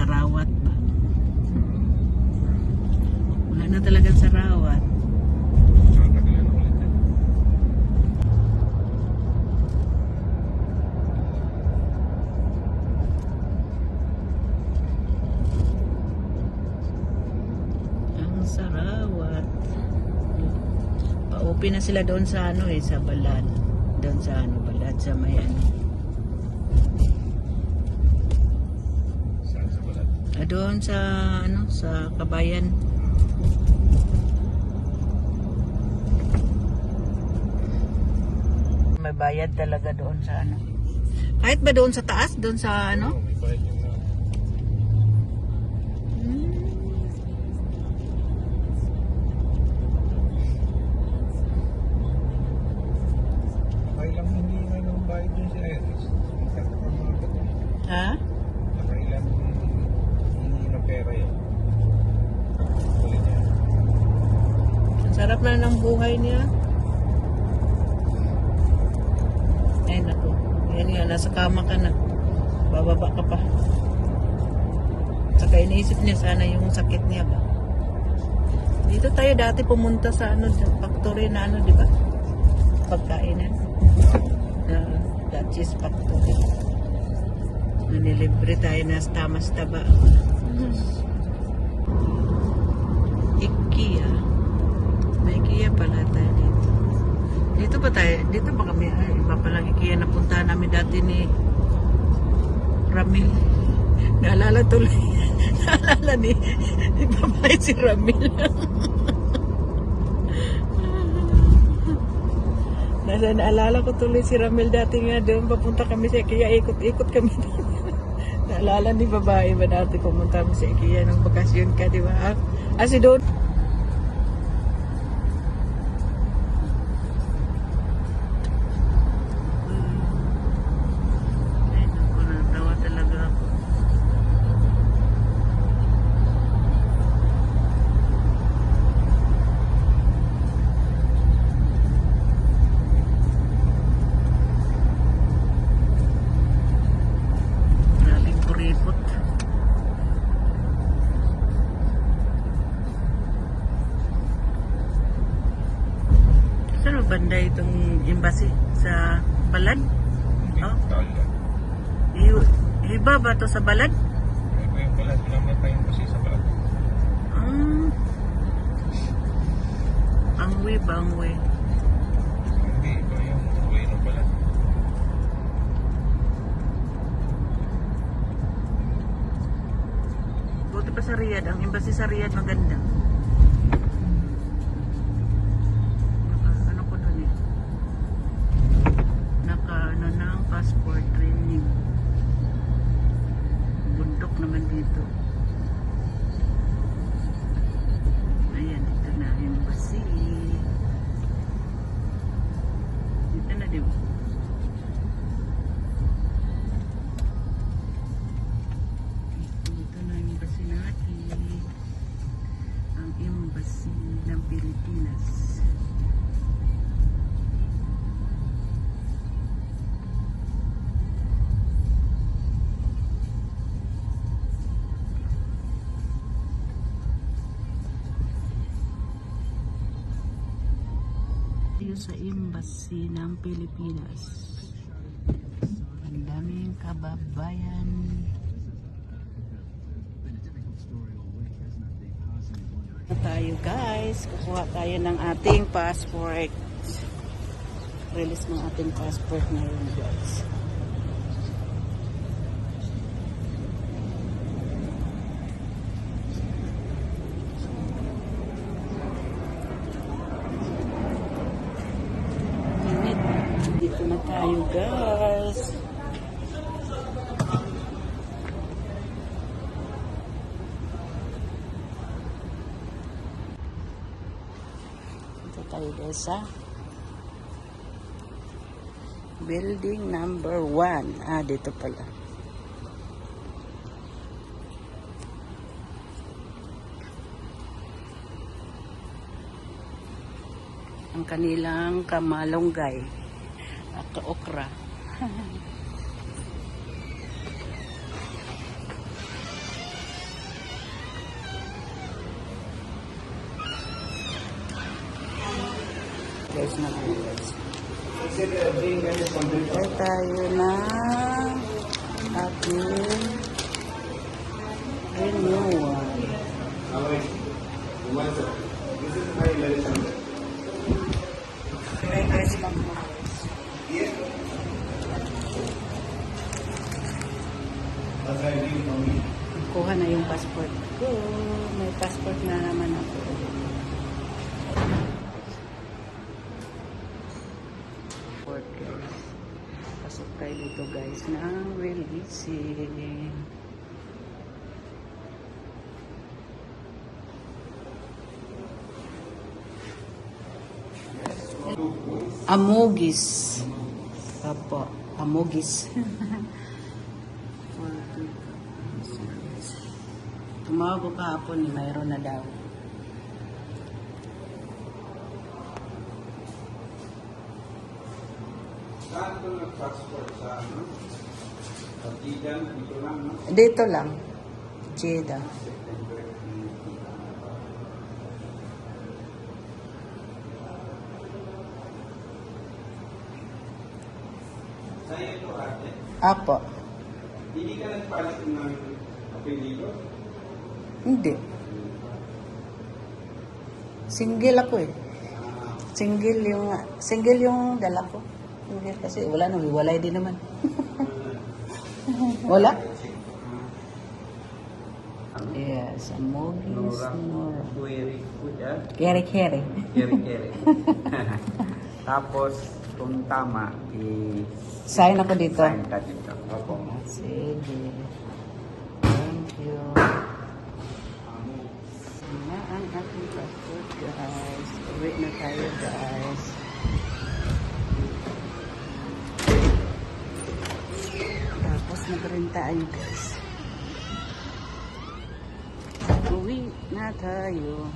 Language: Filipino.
sarawat ba? Wala na talagang sarawat. Ang sarawat. Pa-open na sila doon sa ano eh, sa balad. Doon sa ano, balad sa may ano. Doon sa ano, sa kabayan. May bayad talaga doon sa ano. Kahit ba doon sa taas, doon sa ano? Oo, may bayad yung na. Nakailang hindi na ng bayad yun si Iris. Nakakamagot yun. Ha? Nakailang hindi na pera yun. Huli niya. Ang sarap na ng buhay niya. Ay, naku. Yan nga, nasa kama ka na. Bababa ka pa. Saka iniisip niya sana yung sakit niya ba. Dito tayo dati pumunta sa ano, factory na ano, di ba? Pagkainan. Na Dutchess Factory. Nanilibre tayo na tamas taba. IKEA. May IKEA pala tayo dito. Dito ba tayo? Dito ba kami? Ay, iba palang IKEA na punta namin dati ni Ramil. Naalala tuloy. Naalala ni, babae si Ramil. Nasa naalala ko tuloy si Ramil dati nga doon. Papunta kami sa IKEA. Ikot-ikot kami doon. naalala ni babae ba dati pumunta kami sa IKEA ng bakasyon ka, di ba? Ah, si doon. Ay, naku, natawa talaga ako. Grabing kuripot. Banda itong embassy? Sa Balad? Oh. Iba ba to sa Balad? Pa yung balat. Lamay pa yung kasi sa balat. Ah. Angwe ba angwe? Hindi, iba yung way ng balat. Buti pa sa Riyadh. Ang embassy sa Riyadh maganda. Tayo sa embassy ng Pilipinas. Ang daming kababayan. Tayo guys, kukuha tayo ng ating passport. Release ng ating passport ngayon guys. Init. Dito na tayo guys. Dito tayo guys sa building number 1. Ah, dito pala. ang kanilang kamalonggay ke okra. Guys naman guys Ay tayo na ating renewal Kuha na yung passport ko. May passport na naman ako. Passport guys. Pasok tayo dito guys ng releasing. Amogis. Apo, Amogis. Tumawag ko kahapon, eh, mayroon na daw. Saan ko nag-passport sa ano? Pagkigan, dito lang, no? Dito lang. Jeddah. Sa'yo ito, ate. Apo. Hindi ka nagpalit ng apelido? Hindi. Single ako eh. Single yung single yung dala ko. Single kasi wala nang hiwalay din naman. wala? Yes, Amogis, Nora. Kuwiri, kuya. Kere kere. Kere-kere. Tapos, kung tama, Sign ako dito. i-sign ka dito. Opo. Sige. Thank you. Na ang ating passport, guys. Uwi na tayo, guys. Tapos nag-rin tayo, guys. Uwi na tayo.